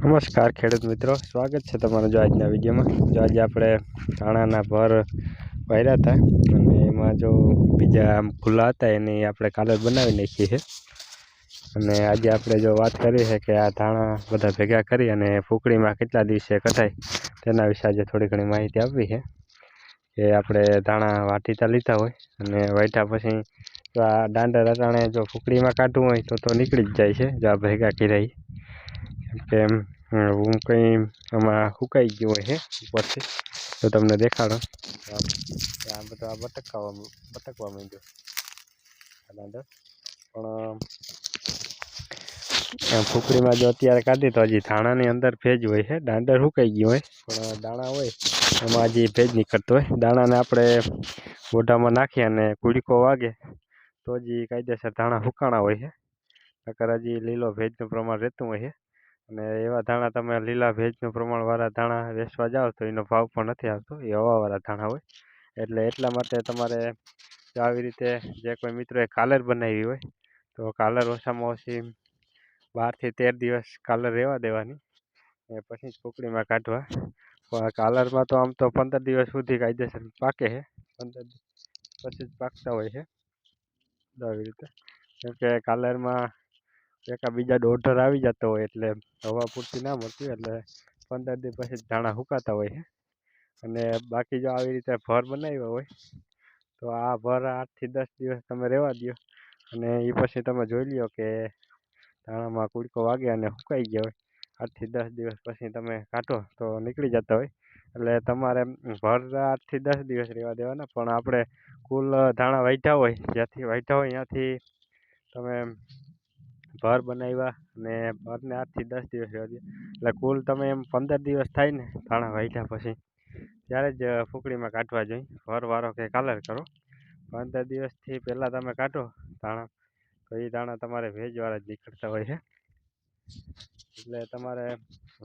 નમસ્કાર ખેડૂત મિત્રો, સ્વાગત છે તમારું જો આજના વિડીયોમાં. જો આજે આપણે ધાણાના ભર વાર્યા હતા અને એમાં જો બીજા આમ ખુલ્લા હતા એની આપણે કાલર બનાવી નાખી છે અને આજે આપણે જો વાત કરી છે કે આ ધાણા બધા ભેગા કરી અને ફૂકડીમાં કેટલા દિવસે કઢાય તેના વિશે આજે થોડી ઘણી માહિતી આપવી છે. કે આપણે ધાણા વાટીતા લીધા હોય અને વાટ્યા પછી જો આ દાંડર અટાણે જો ફૂકડીમાં કાઢવું હોય તો તો નીકળી જ જાય છે, જો આ ભેગા કર્યા ઈ. કેમ કે હું કંઈ આમાં સુકાઈ ગયું હોય છે ઉપરથી. તો તમને દેખાડો. આ બધો આ બટકાવા, બટકવા માંડ્યો. આ દાંડર પણ એમ ફૂકડીમાં જો અત્યારે કાઢી તો હજી ધાણાની અંદર ભેજ હોય છે દાંડર સુકાઈ ગયું હોય પણ દાણા હોય એમાં હજી ભેજ નીકળતો હોય દાણાને આપણે મોઢામાં નાખી અને કુડકો વાગે, તો હજી કાયદેસર ધાણા સુકાણા હોય છે નકર હજી લીલો ભેજનું પ્રમાણ રહેતું હોય છે અને એવા ધાણા તમે લીલા ભેજનું પ્રમાણવાળા ધાણા વેચવા જાઓ તો એનો ભાવ પણ નથી આવતો. એ હવાવાળા ધાણા હોય. એટલે એટલા માટે તમારે આવી રીતે જે કોઈ મિત્રોએ કાલર બનાવી હોય, તો કાલર ઓછામાં ઓછી બારથી તેર દિવસ કાલર રહેવા દેવાની. એ પછી જ કુકડીમાં કાઢવા. પણ કાલરમાં તો આમ તો પંદર દિવસ સુધી કાયદેસર પાકે છે. પંદર પછી જ પાકતા હોય છે. આવી રીતે. કેમ કે કાલરમાં એકા બીજા ઓર્ડર આવી જતો હોય એટલે હવા પૂરતી ના મળતી હોય એટલે પંદર દિવસ પછી ધાણા સુકાતા હોય અને બાકી જો આવી રીતે ભર બનાવ્યો હોય, તો આ ભર આઠથી દસ દિવસ તમે રહેવા દ્યો. અને એ પછી તમે જોઈ લ્યો કે ધાણામાં કુડકો વાગે અને સુકાઈ ગયા હોય. આઠથી દસ દિવસ પછી તમે કાઢો તો નીકળી જતા હોય. એટલે તમારે ભર આઠથી દસ દિવસ રહેવા દેવાના, પણ આપણે કુલ ધાણા વાઢ્યા હોય, જ્યાંથી વાઢ્યા હોય ત્યાંથી તમે ભર બનાવ્યા અને ભરને આઠથી દસ દિવસ એટલે કુલ તમે એમ પંદર દિવસ થાય ને ધાણા વાઢ્યા પછી, ત્યારે જ ફૂકડીમાં કાઢવા જોઈએ. ભરવાળો કે કાલર કરો. પંદર દિવસથી પહેલાં તમે કાઢો ધાણા તો એ દાણા તમારે ભેજવાળા જ નીકળતા હોય છે. એટલે તમારે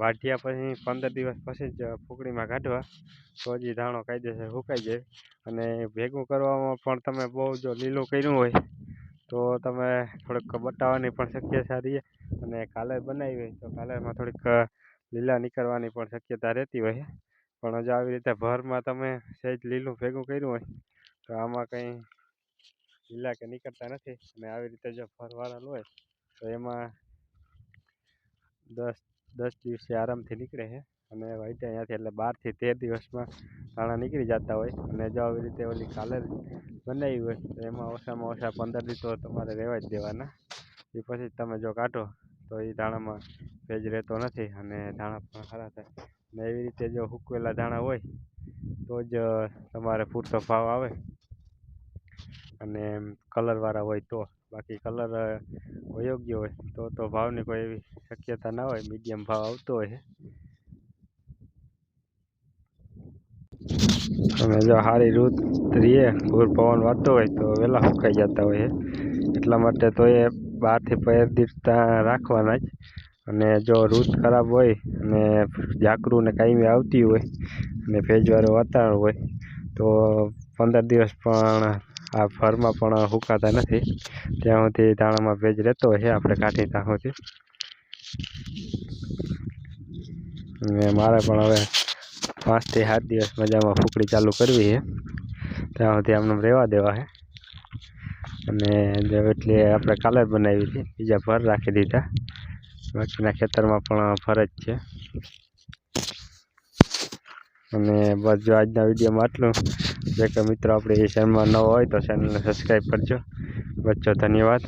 વાઢ્યા પછી, પંદર દિવસ પછી જ ફૂકડીમાં કાઢવા. તો જ ધાણો કાયદેસર સુકાઈ જાય. અને ભેગું કરવામાં પણ તમે બહુ જો લીલું કર્યું હોય તો તમે થોડુંક બટાવાની પણ શક્યતા રહે અને કાલર બનાવી હોય તો કાલરમાં થોડીક લીલા નીકળવાની પણ શક્યતા રહેતી હોય. પણ જો આવી રીતે ભરમાં તમે સહેજ લીલું ભેગું કર્યું હોય, તો આમાં કંઈ લીલા કે નીકળતા નથી. અને આવી રીતે જો ભરવાળા હોય, તો એમાં દસ દસ દિવસે આરામથી નીકળે છે. અને વાઢ્યા અહીંયાથી એટલે બારથી તેર દિવસમાં ધાણા નીકળી જતા હોય અને જો આવી રીતે ઓલી કાલર બનાવી હોય, તો એમાં ઓછામાં ઓછા પંદર દિવસો તમારે રહેવા જ દેવાના. એ પછી તમે જો કાઢો, તો એ ધાણામાં ભેજ રહેતો નથી અને ધાણા પણ સારા થાય. ને એવી રીતે જો સૂકવેલા ધાણા હોય, તો જ તમારે પૂરતો ભાવ આવે. અને કલરવાળા હોય તો, બાકી કલર અયોગ્ય હોય, તો તો ભાવની કોઈ એવી શક્યતા ના હોય, મીડિયમ ભાવ આવતો હોય. અને જો સારી રૂત રહીએ, ભૂર પવન વાતો હોય તો વહેલા સુકાઈ જતા હોય એટલા માટે તો એ બારથી પંદર દિવસ ત્યાં રાખવાના જ. અને જો રૂત ખરાબ હોય અને ઝાકરું ને કાયમી આવતી હોય અને ભેજવાળું વાતાવરણ હોય, તો પંદર દિવસ પણ આ ફરમાં પણ સુકાતા નથી. ત્યાં સુધી ધાણામાં ભેજ રહેતો હોય છે, આપણે કાઢી ત્યાં સુધી. મારે પણ હવે પાંચથી સાત દિવસ મજામાં ફૂકડી ચાલુ કરવી છે. ત્યાં સુધી આમને રહેવા દેવા છે. અને એટલે આપણે કાલે બનાવી હતી બીજા ભર રાખી દીધા. બાકીના ખેતરમાં પણ ફરજ છે. અને બસ જો આજના વિડીયોમાં આટલું. જે કે મિત્રો આપણે એ ચેનલમાં ન હોય તો ચેનલને સબસ્ક્રાઈબ કરજો. બચ્ચો ધન્યવાદ.